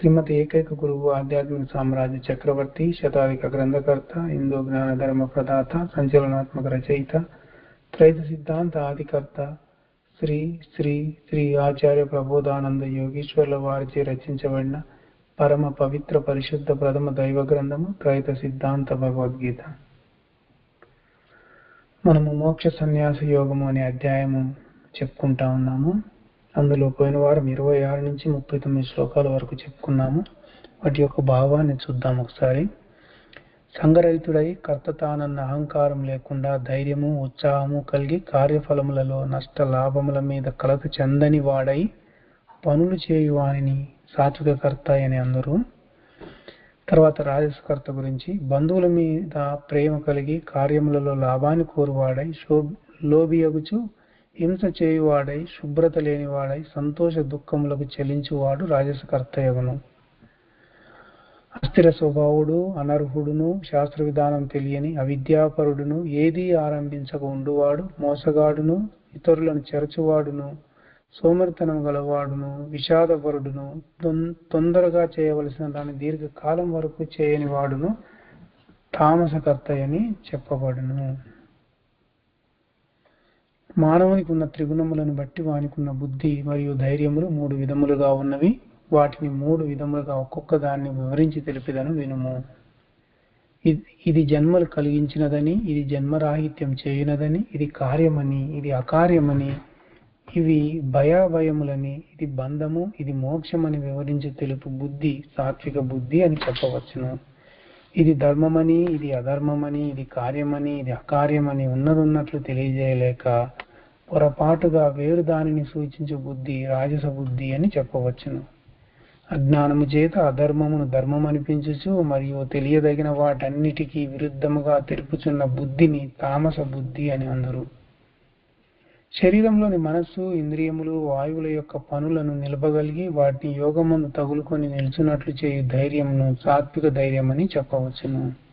శ్రీమతి ఏకైక గురువు ఆధ్యాత్మిక సామ్రాజ్య చక్రవర్తి శతాధిక గ్రంథకర్త హిందూ జ్ఞాన ధర్మ ప్రదాత సంచలనాత్మక రచయిత త్రైత సిద్ధాంత ఆదికర్త శ్రీ శ్రీ శ్రీ ఆచార్య ప్రబోధానంద యోగీశ్వర్ల వారిచే రచించబడిన పరమ పవిత్ర పరిశుద్ధ ప్రథమ దైవ గ్రంథము త్రైత సిద్ధాంత భగవద్గీత. మనము మోక్ష సన్యాస యోగము అనే అధ్యాయము చెప్పుకుంటా ఉన్నాము. అందులో పోయిన వారం ఇరవై ఆరు నుంచి ముప్పై తొమ్మిది శ్లోకాల వరకు చెప్పుకున్నాము. వాటి యొక్క భావాన్ని చూద్దాం ఒకసారి. సంగరహితుడై కర్త తానన్న అహంకారం లేకుండా ధైర్యము ఉత్సాహము కలిగి కార్యఫలములలో నష్ట లాభముల మీద కలత చెందని వాడై పనులు చేయు వానిని సాత్వికకర్త అని అందరూ. తర్వాత రాజస్కర్త గురించి బంధువుల మీద ప్రేమ కలిగి కార్యములలో లాభాన్ని కోరువాడై శో లోబియగుచు హింస చేయువాడై శుభ్రత లేనివాడై సంతోష దుఃఖములకు చెలించువాడు రాజసకర్తయగును. అస్థిర స్వభావుడు అనర్హుడును శాస్త్ర విధానం తెలియని అవిద్యాపరుడును ఏదీ ఆరంభించక ఉండువాడు మోసగాడును ఇతరులను చెరచువాడును సోమరితనం గలవాడును విషాదపరుడును తొందరగా చేయవలసిన దాన్ని దీర్ఘకాలం వరకు చేయని వాడును తామసకర్తయని చెప్పబడును. మానవునికి ఉన్న త్రిగుణములను బట్టి వానికున్న బుద్ధి మరియు ధైర్యములు మూడు విధములుగా ఉన్నవి. వాటిని మూడు విధములుగా ఒక్కొక్క దాన్ని వివరించి తెలిపిదను వినుము. ఇది జన్మలు కలిగించినదని ఇది జన్మరాహిత్యం చేయునదని ఇది కార్యమని ఇది అకార్యమని ఇవి భయాభయములని ఇది బంధము ఇది మోక్షమని వివరించి తెలుపు బుద్ధి సాత్విక బుద్ధి అని చెప్పవచ్చును. ఇది ధర్మమని ఇది అధర్మమని ఇది కార్యమని ఇది అకార్యమని ఉన్నదున్నట్లు తెలియజేయలేక పొరపాటుగా వేరు దానిని సూచించు బుద్ధి రాజస బుద్ధి అని చెప్పవచ్చును. అజ్ఞానము చేత అధర్మమును ధర్మం అనిపించుచు మరియు తెలియదగిన వాటన్నిటికీ విరుద్ధముగా తెలుపుచున్న బుద్ధిని తామస బుద్ధి అని అందరు. శరీరంలోని మనస్సు ఇంద్రియములు వాయువుల యొక్క పనులను నిలపగలిగి వాటిని యోగమును తగులుకొని నిల్చున్నట్లు చేయు ధైర్యమును సాత్విక ధైర్యం అని చెప్పవచ్చును.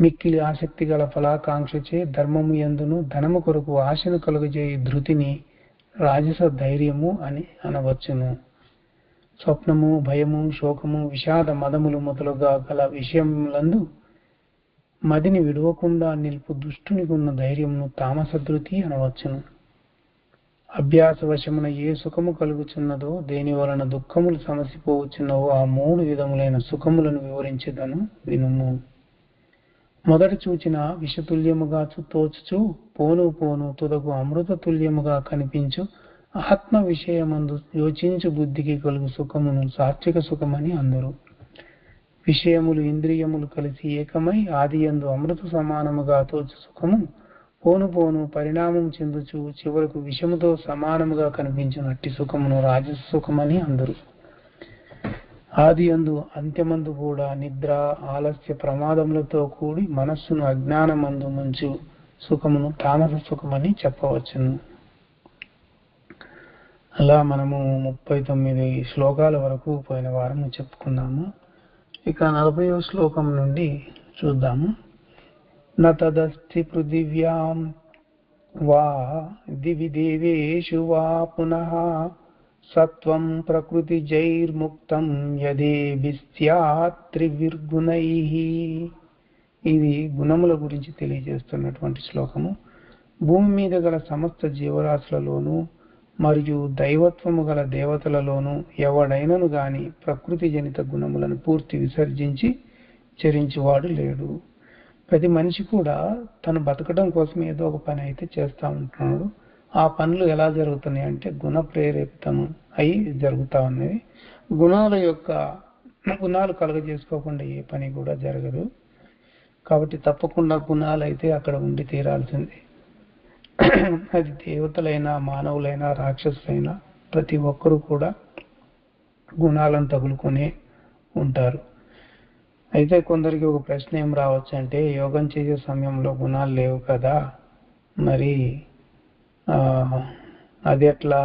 మిక్కిలి ఆసక్తి గల ఫలాకాంక్షచే ధర్మము ఎందును ధనము కొరకు ఆశను కలుగజేయు ధృతిని రాజస ధైర్యము అని అనవచ్చును. స్వప్నము భయము శోకము విషాద మదములు మొదలుగా గల విషయములందు మదిని విడవకుండా నిలుపు దుష్టునికి ఉన్న ధైర్యమును తామసధృతి అనవచ్చును. అభ్యాస వశమున ఏ సుఖము కలుగుచున్నదో దేని వలన దుఃఖములు సమసిపోవచ్చున్నవో ఆ మూడు విధములైన సుఖములను వివరించేదను వినుము. మొదట చూచిన విషతుల్యముగా తోచుచు పోను పోను తుదకు అమృత తుల్యముగా కనిపించు ఆత్మ విషయమందు యోచించు బుద్ధికి కలుగు సుఖమును సాత్విక సుఖమని అందరు. విషయములు ఇంద్రియములు కలిసి ఏకమై ఆది ఎందు అమృత సమానముగా తోచు సుఖము పోను పోను పరిణామం చెందుచు చివరకు విషముతో సమానముగా కనిపించినట్టి సుఖమును రాజసుఖమని అందరు. ఆది అందు అంత్యమందు కూడా నిద్ర ఆలస్య ప్రమాదములతో కూడి మనస్సును అజ్ఞానమందు ముంచు సుఖమును తామస సుఖమని చెప్పవచ్చును. అలా మనము ముప్పై తొమ్మిది శ్లోకాల వరకు పోయిన వారం చెప్పుకున్నాము. ఇక నలభై శ్లోకం నుండి చూద్దాము. నతదస్తి పృథివ్యాం వా దివి దేవేషు వా పునః సత్వం ప్రకృతి జైర్ముక్తం త్రివిర్గుణై ఇది గుణముల గురించి తెలియజేస్తున్నటువంటి శ్లోకము. భూమి మీద గల సమస్త జీవరాశులలోనూ మరియు దైవత్వము గల దేవతలలోనూ ఎవడైనను గాని ప్రకృతి జనిత గుణములను పూర్తి విసర్జించి చరించువాడు లేడు. ప్రతి మనిషి కూడా తను బతకడం కోసం ఏదో ఒక పని అయితే చేస్తూ ఉంటున్నాడు. ఆ పనులు ఎలా జరుగుతున్నాయి అంటే గుణ ప్రేరేపితము అయి జరుగుతూ ఉన్నవి గుణాల యొక్క గుణాలు కలుగజేసుకోకుండా ఏ పని కూడా జరగదు. కాబట్టి తప్పకుండా గుణాలు అయితే అక్కడ ఉండి తీరాల్సిందే. అది దేవతలైనా మానవులైనా రాక్షసులైనా ప్రతి ఒక్కరూ కూడా గుణాలను తగులుకొని ఉంటారు. అయితే కొందరికి ఒక ప్రశ్న ఏం రావచ్చు అంటే యోగం చేసే సమయంలో గుణాలు లేవు కదా? మరి అది ఎట్లా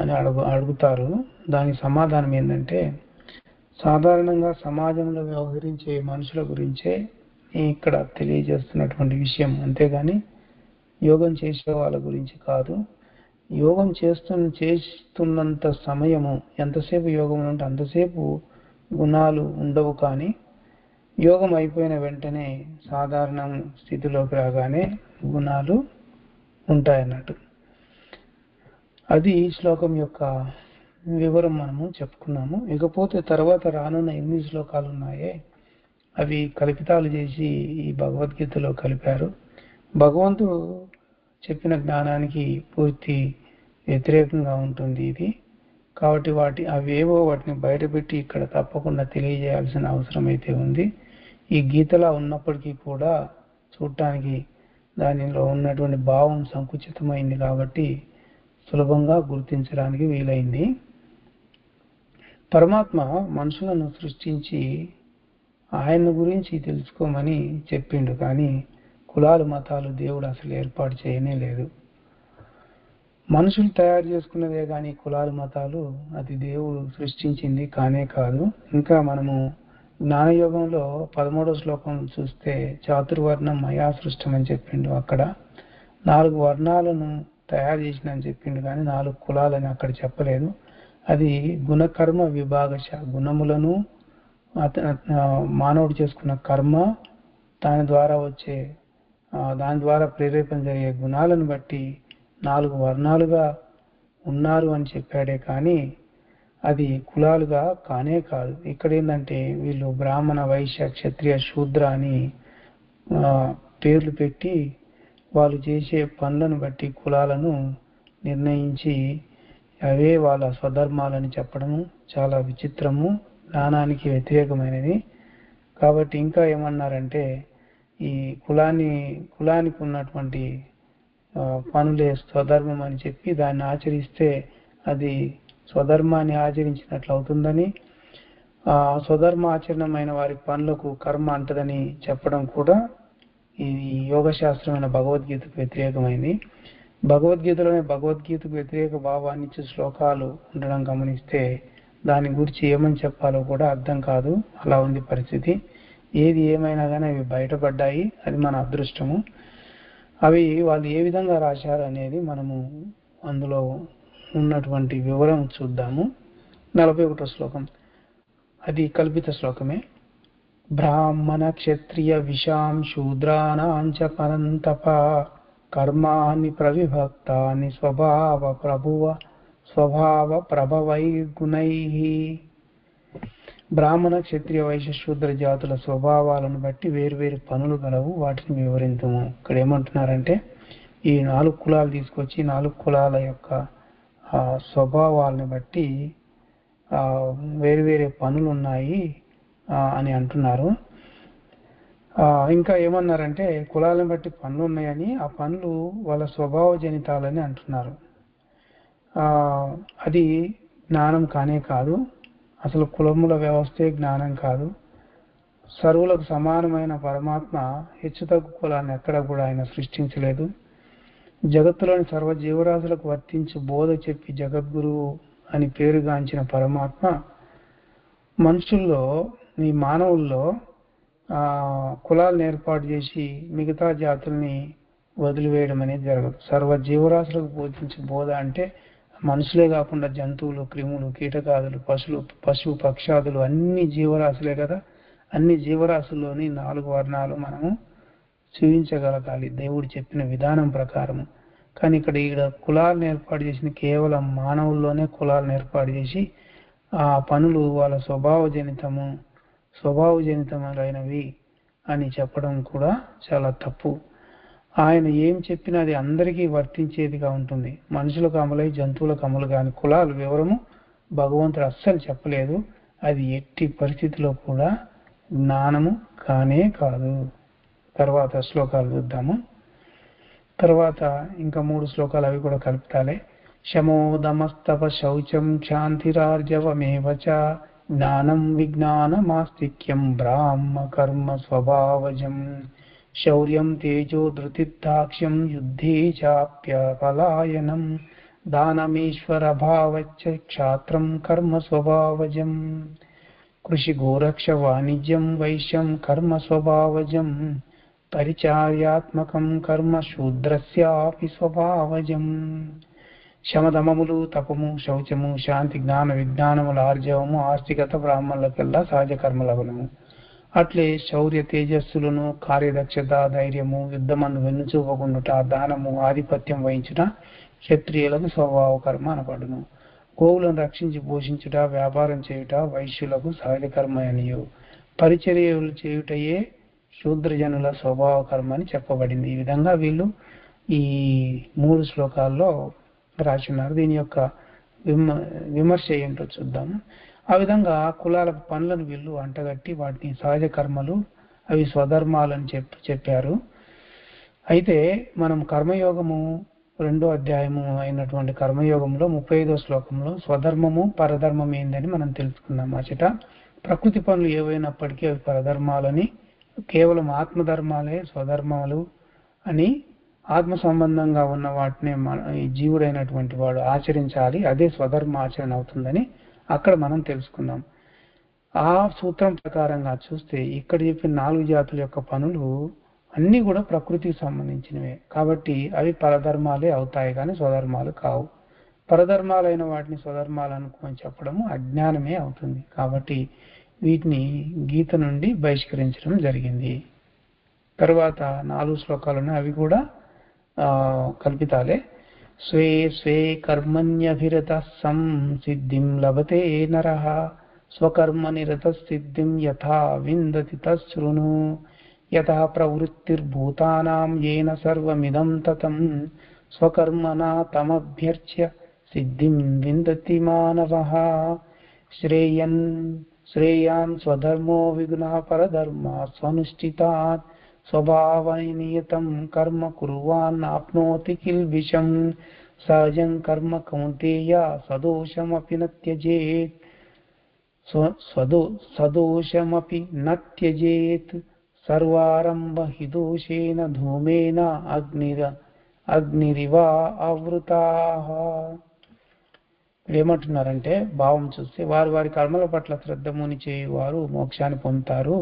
అని అడుగు అడుగుతారు. దానికి సమాధానం ఏంటంటే సాధారణంగా సమాజంలో వ్యవహరించే మనుషుల గురించే ఇక్కడ తెలియజేస్తున్నటువంటి విషయం. అంతేగాని యోగం చేసే వాళ్ళ గురించి కాదు. యోగం చేస్తున్న చేస్తున్నంత సమయము ఎంతసేపు యోగం ఉంటే అంతసేపు గుణాలు ఉండవు కానీ యోగం అయిపోయిన వెంటనే సాధారణ స్థితిలోకి రాగానే గుణాలు ఉంటాయన్నట్టు. అది ఈ శ్లోకం యొక్క వివరం మనము చెప్పుకున్నాము. ఇకపోతే తర్వాత రానున్న ఎనిమిది శ్లోకాలు ఉన్నాయే అవి కల్పితాలు చేసి ఈ భగవద్గీతలో కలిపారు. భగవంతుడు చెప్పిన జ్ఞానానికి పూర్తి వ్యతిరేకంగా ఉంటుంది ఇది. కాబట్టి వాటి అవేవో వాటిని బయటపెట్టి ఇక్కడ తప్పకుండా తెలియజేయాల్సిన అవసరం అయితే ఉంది. ఈ గీతలా ఉన్నప్పటికీ కూడా చూడటానికి దానిలో ఉన్నటువంటి భావం సంకుచితమైంది కాబట్టి సులభంగా గుర్తించడానికి వీలైంది. పరమాత్మ మనుషులను సృష్టించి ఆయన గురించి తెలుసుకోమని చెప్పిండు కానీ కులాలు మతాలు దేవుడు అసలు ఏర్పాటు చేయనే లేదు. మనుషులు తయారు చేసుకున్నదే కానీ కులాలు మతాలు అది దేవుడు సృష్టించింది కానే కాదు. ఇంకా మనము జ్ఞానయోగంలో పదమూడవ శ్లోకం చూస్తే చాతుర్వర్ణం మయా సృష్టం అని చెప్పిండు అక్కడ. నాలుగు వర్ణాలను తయారు చేసిన అని చెప్పిండు కానీ నాలుగు కులాలని అక్కడ చెప్పలేదు. అది గుణకర్మ విభాగశ గుణములను మానవుడు చేసుకున్న కర్మ దాని ద్వారా వచ్చే దాని ద్వారా ప్రేరేపణ జరిగే గుణాలను బట్టి నాలుగు వర్ణాలుగా ఉన్నారు అని చెప్పాడే కానీ అది కులాలుగా కానే కాదు. ఇక్కడ ఏంటంటే వీళ్ళు బ్రాహ్మణ వైశ్య క్షత్రియ శూద్ర అని పేర్లు పెట్టి వాళ్ళు చేసే పనులను బట్టి కులాలను నిర్ణయించి అవే వాళ్ళ స్వధర్మాలని చెప్పడము చాలా విచిత్రము జ్ఞానానికి వ్యతిరేకమైనది. కాబట్టి ఇంకా ఏమన్నారంటే ఈ కులాన్ని కులానికి ఉన్నటువంటి పనులే స్వధర్మం అని చెప్పి దాన్ని ఆచరిస్తే అది స్వధర్మాన్ని ఆచరించినట్లు అవుతుందని ఆ స్వధర్మ ఆచరణమైన వారి పనులకు కర్మ అంటదని చెప్పడం కూడా ఇది యోగ శాస్త్రమైన భగవద్గీతకు వ్యతిరేకమైంది. భగవద్గీతలోనే భగవద్గీతకు వ్యతిరేక భావాన్ని ఇచ్చే శ్లోకాలు ఉండడం గమనిస్తే దాని గురించి ఏమని చెప్పాలో కూడా అర్థం కాదు. అలా ఉంది పరిస్థితి. ఏది ఏమైనా కానీ అవి బయటపడ్డాయి. అది మన అదృష్టము. అవి వాళ్ళు ఏ విధంగా రాశారు అనేది మనము అందులో ఉన్నటువంటి వివరం చూద్దాము. నలభై ఒకటో శ్లోకం. అది కల్పిత శ్లోకమే. బ్రాహ్మణ క్షత్రియ విషాం శూద్రాణాంచ పరంతప కర్మాణి ప్రవిభక్తాని స్వభావ ప్రభువ స్వభావ ప్రభవై గుణై బ్రాహ్మణ క్షత్రియ వైశ్య శూద్ర జాతుల స్వభావాలను బట్టి వేరువేరు పనులు గలవు వాటిని వివరించము. ఇక్కడ ఏమంటున్నారంటే ఈ నాలుగు కులాలు తీసుకొచ్చి నాలుగు కులాల యొక్క స్వభావాలను బట్టి వేరువేరే పనులు ఉన్నాయి అని అంటున్నారు. ఇంకా ఏమన్నారంటే కులాలను బట్టి పనులు ఉన్నాయని ఆ పనులు వాళ్ళ స్వభావ జనితాలని అంటున్నారు. అది జ్ఞానం కానే కాదు. అసలు కులముల వ్యవస్థే జ్ఞానం కాదు. సర్వులకు సమానమైన పరమాత్మ హెచ్చుతగ్గు కులాన్ని ఎక్కడ కూడా ఆయన సృష్టించలేదు. జగత్తులోని సర్వ జీవరాశులకు వర్తించి బోధ చెప్పి జగద్గురువు అని పేరుగాంచిన పరమాత్మ మనుషుల్లో ఈ మానవుల్లో కులాలను ఏర్పాటు చేసి మిగతా జాతుల్ని వదిలివేయడం అనేది జరగదు. సర్వ జీవరాశులకు బోధించే బోధ అంటే మనుషులే కాకుండా జంతువులు క్రిములు కీటకాదులు పశువులు పశు పక్షాదులు అన్ని జీవరాశులే కదా. అన్ని జీవరాశుల్లోని నాలుగు వర్ణాలు మనము చూపించగలగాలి. దేవుడు చెప్పిన విధానం ప్రకారము. కానీ ఇక్కడ ఇక్కడ కులాలను ఏర్పాటు చేసిన కేవలం మానవుల్లోనే కులాలను ఏర్పాటు చేసి ఆ పనులు వాళ్ళ స్వభావ స్వభావజనితమైనవి అని చెప్పడం కూడా చాలా తప్పు. ఆయన ఏం చెప్పినా అది అందరికీ వర్తించేదిగా ఉంటుంది. మనుషులకు అమలై జంతువులకు అమలు కాని కులాలు వివరము భగవంతుడు అస్సలు చెప్పలేదు. అది ఎట్టి పరిస్థితిలో కూడా జ్ఞానము కానే కాదు. తర్వాత శ్లోకాలు చూద్దాము. తర్వాత ఇంకా మూడు శ్లోకాలు అవి కూడా కలుపుతాలే. శమోదమస్తవ శౌచం క్షాంతిరార్జవమేవ ज्ञानं विज्ञानमास्तिक्यं ब्राह्मकर्मस्वभावजम् शौर्यं तेजो धृतिद्धाक्ष्यं युद्धे चाप्यपलायनं। दानमीश्वरभावच्च क्षात्रं कर्मस्वभावजम् कृषिगोरक्षवाणिज्यं वैश्यं कर्मस्वभावजम् परिचार्यात्मकं कर्म शूद्रस्यापि स्वभावजम्। శమధమములు తపము శౌచము శాంతి జ్ఞాన విజ్ఞానముల ఆర్జవము ఆస్తికత బ్రాహ్మణులకెల్లా సహజ కర్మలగును అట్లే శౌర్య తేజస్సులను కార్యదక్షత ధైర్యము యుద్ధమందు వెన్నుచూపకుండుట దానము ఆధిపత్యం వహించుట క్షత్రియులకు స్వభావ కర్మ అనబడును. గోవులను రక్షించి పోషించుట వ్యాపారం చేయుట వైశ్యులకు సహజ కర్మ అనియు పరిచర్యలు చేయుటయే శూద్రజనుల స్వభావ కర్మ అని చెప్పబడింది. ఈ విధంగా వీళ్ళు ఈ మూడు శ్లోకాల్లో రాసి ఉన్నారు దీని యొక్క విమ విమర్శ ఏంటో చూద్దాము. ఆ విధంగా కులాలకు పనులను వీళ్ళు అంటగట్టి వాటిని సహజ కర్మలు అవి స్వధర్మాలని చెప్పి చెప్పారు. అయితే మనం కర్మయోగము రెండో అధ్యాయము అయినటువంటి కర్మయోగంలో ముప్పై ఐదో శ్లోకంలో స్వధర్మము పరధర్మం ఏందని మనం తెలుసుకున్నాం అచట ప్రకృతి పనులు ఏవైనప్పటికీ అవి పరధర్మాలని కేవలం ఆత్మధర్మాలే స్వధర్మాలు అని ఆత్మ సంబంధంగా ఉన్న వాటిని మన ఈ జీవుడైనటువంటి వాడు ఆచరించాలి అదే స్వధర్మ ఆచరణ అవుతుందని అక్కడ మనం తెలుసుకున్నాం ఆ సూత్రం ప్రకారంగా చూస్తే ఇక్కడ చెప్పిన నాలుగు జాతుల యొక్క పనులు అన్నీ కూడా ప్రకృతికి సంబంధించినవే. కాబట్టి అవి పరధర్మాలే అవుతాయి కానీ స్వధర్మాలు కావు. పరధర్మాలైన వాటిని స్వధర్మాలు అనుకోని చెప్పడము అజ్ఞానమే అవుతుంది. కాబట్టి వీటిని గీత నుండి బహిష్కరించడం జరిగింది. తర్వాత నాలుగు శ్లోకాలు ఉన్నాయి అవి కూడా कल्पिताले, स्वे स्वे कर्मण्यभिरतः संसिद्धिं लभते नरः स्वकर्मनिरतसिद्धिं यथा विन्दति तच्छृणु। यतः प्रवृत्तिर्भूतानां येन सर्वमिदं ततं, स्वकर्मणा तमभ्यर्च्य सिद्धिं विन्दति मानवः। श्रेयन्, श्रेयान् स्वधर्मो विघ्नः परधर्मात् स्वनुष्ठितात् స్వభావనియతం కర్మ కుర్వాన్ ఆప్నోతి కిల్బిషం సహజం కర్మ కౌంతేయ సదోషమపి న త్యజేత్ స్వ- సదోషమపి నత్యజేత్ సర్వారంభ హి దోషేన ధూమేన అగ్నిర అగ్నిరివా ఆవృతాః ఏమంటున్నారంటే భావం చూస్తే వారి వారి కర్మల పట్ల శ్రద్ధ ముని చేయువారు మోక్షాన్ని పొందుతారు.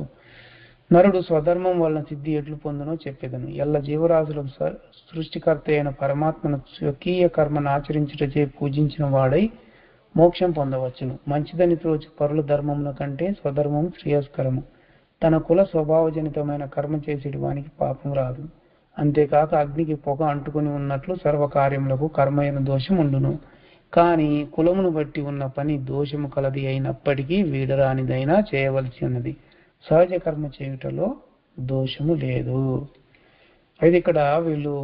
నరుడు స్వధర్మం వలన సిద్ధి ఎట్లు పొందునో చెప్పేదను. ఎల్ల జీవరాశుల స- సృష్టికర్త అయిన పరమాత్మను స్వకీయ కర్మను ఆచరించుటచే పూజించిన వాడై మోక్షం పొందవచ్చును. మంచిదని త్రోచి పరుల ధర్మముల కంటే స్వధర్మం శ్రేయస్కరము. తన కుల స్వభావజనితమైన కర్మ చేసేటి వానికి పాపం రాదు. అంతేకాక అగ్నికి పొగ అంటుకుని ఉన్నట్లు సర్వకార్యములకు కర్మైన దోషం ఉండును కానీ కులమును బట్టి ఉన్న పని దోషము కలది అయినప్పటికీ వీడరానిదైనా చేయవలసి ఉన్నది. సహజ కర్మ చేయుటలో దోషము లేదు. అయితే ఇక్కడ వీళ్ళు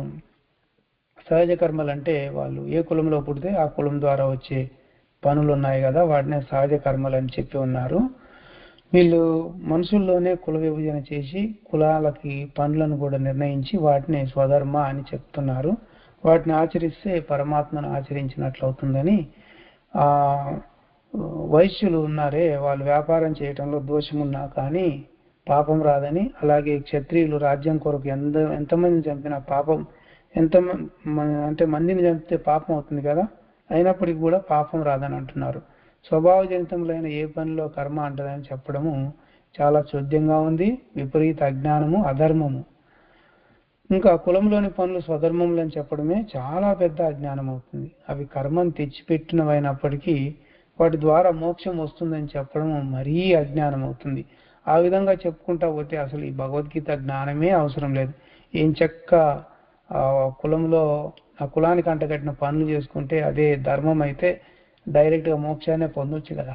సహజ కర్మలు అంటే వాళ్ళు ఏ కులంలో పుడితే ఆ కులం ద్వారా వచ్చే పనులు ఉన్నాయి కదా వాటినే సహజ కర్మలు అని చెప్పి ఉన్నారు. వీళ్ళు మనుషుల్లోనే కుల విభజన చేసి కులాలకి పనులను కూడా నిర్ణయించి వాటిని స్వధర్మ అని చెప్తున్నారు. వాటిని ఆచరిస్తే పరమాత్మను ఆచరించినట్లు అవుతుందని వైశ్యులు ఉన్నారే వాళ్ళు వ్యాపారం చేయటంలో దోషమున్నా కానీ పాపం రాదని అలాగే క్షత్రియులు రాజ్యం కొరకు ఎంత ఎంతమంది చంపినా పాపం ఎంత అంటే మందిని చంపితే పాపం అవుతుంది కదా అయినప్పటికీ కూడా పాపం రాదని అంటున్నారు. స్వభావజనితములైన ఏ పనిలో కర్మ అంటదని చెప్పడము చాలా చోద్యంగా ఉంది విపరీత అజ్ఞానము అధర్మము. ఇంకా కులంలోని పనులు స్వధర్మములని చెప్పడమే చాలా పెద్ద అజ్ఞానం అవుతుంది అవి కర్మను తెచ్చిపెట్టినవైనప్పటికీ వాటి ద్వారా మోక్షం వస్తుందని చెప్పడం మరీ అజ్ఞానం అవుతుంది ఆ విధంగా చెప్పుకుంటా పోతే అసలు ఈ భగవద్గీత జ్ఞానమే అవసరం లేదు. ఏం చెక్క కులంలో ఆ కులానికి అంటగట్టిన పనులు చేసుకుంటే అదే ధర్మం అయితే డైరెక్ట్గా మోక్షాన్ని పొందొచ్చు కదా.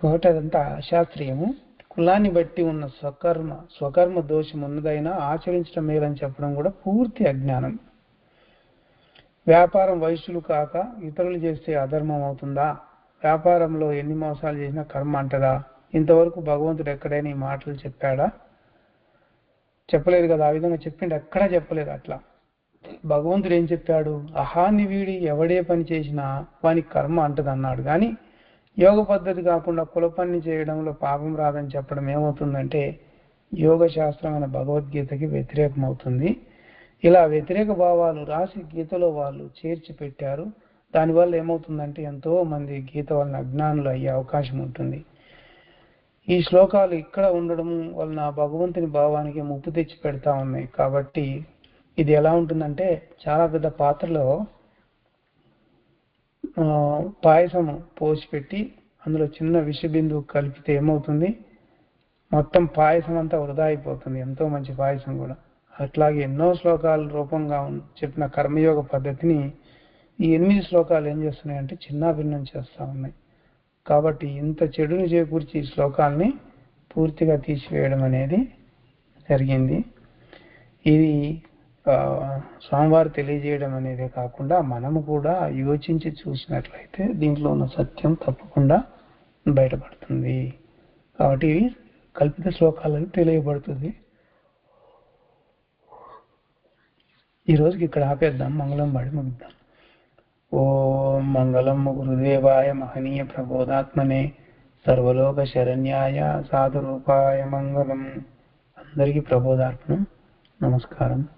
కాబట్టి అదంతా అశాస్త్రీయము. కులాన్ని బట్టి ఉన్న స్వకర్మ స్వకర్మ దోషం ఉన్నదైనా ఆచరించడం మేలని చెప్పడం కూడా పూర్తి అజ్ఞానం. వ్యాపారం వయసులు కాక ఇతరులు చేస్తే అధర్మం అవుతుందా వ్యాపారంలో ఎన్ని మోసాలు చేసినా కర్మ అంటదా? ఇంతవరకు భగవంతుడు ఎక్కడైనా ఈ మాటలు చెప్పాడా? చెప్పలేదు కదా ఆ విధంగా చెప్పిండు ఎక్కడా చెప్పలేదు అట్లా. భగవంతుడు ఏం చెప్పాడు? అహాన్ని వీడి ఎవడే పని చేసినా వానికి కర్మ అంటది అన్నాడు కానీ యోగ పద్ధతి కాకుండా కుల పని చేయడంలో పాపం రాదని చెప్పడం ఏమవుతుందంటే యోగ శాస్త్రం అనే భగవద్గీతకి వ్యతిరేకం అవుతుంది ఇలా వ్యతిరేక భావాలు రాసి గీతలో వాళ్ళు చేర్చి పెట్టారు దానివల్ల ఏమవుతుందంటే ఎంతో మంది గీత వలన అజ్ఞానులు అయ్యే అవకాశం ఉంటుంది. ఈ శ్లోకాలు ఇక్కడ ఉండడం వలన భగవంతుని భావానికి ముప్పు తెచ్చి పెడతా ఉన్నాయి. కాబట్టి ఇది ఎలా ఉంటుందంటే చాలా పెద్ద పాత్రలో పాయసం పోసిపెట్టి అందులో చిన్న విష బిందువు కలిపితే ఏమవుతుంది? మొత్తం పాయసం అంతా వృధా అయిపోతుంది. ఎంతో మంచి పాయసం కూడా. అట్లాగే ఎన్నో శ్లోకాల రూపంగా చెప్పిన కర్మయోగ పద్ధతిని ఈ ఎనిమిది శ్లోకాలు ఏం చేస్తున్నాయంటే చిన్నాభిన్నం చేస్తూ ఉన్నాయి. కాబట్టి ఇంత చెడుని చేకూర్చి ఈ శ్లోకాల్ని పూర్తిగా తీసివేయడం అనేది జరిగింది. ఇది స్వామివారు తెలియజేయడం అనేదే కాకుండా మనము కూడా యోచించి చూసినట్లయితే దీంట్లో ఉన్న సత్యం తప్పకుండా బయటపడుతుంది. కాబట్టి ఇవి కల్పిత శ్లోకాలను తెలియబడుతుంది ఈరోజుకి ఇక్కడ ఆపేద్దాం మంగళం పాడి ముగిద్దాం. ఓం మంగళం గురుదేవాయ మహనీయ ప్రబోధాత్మనే సర్వలోక శరణ్యాయ సాధురూపాయ మంగళం అందరికీ ప్రబోధార్పణం నమస్కారం।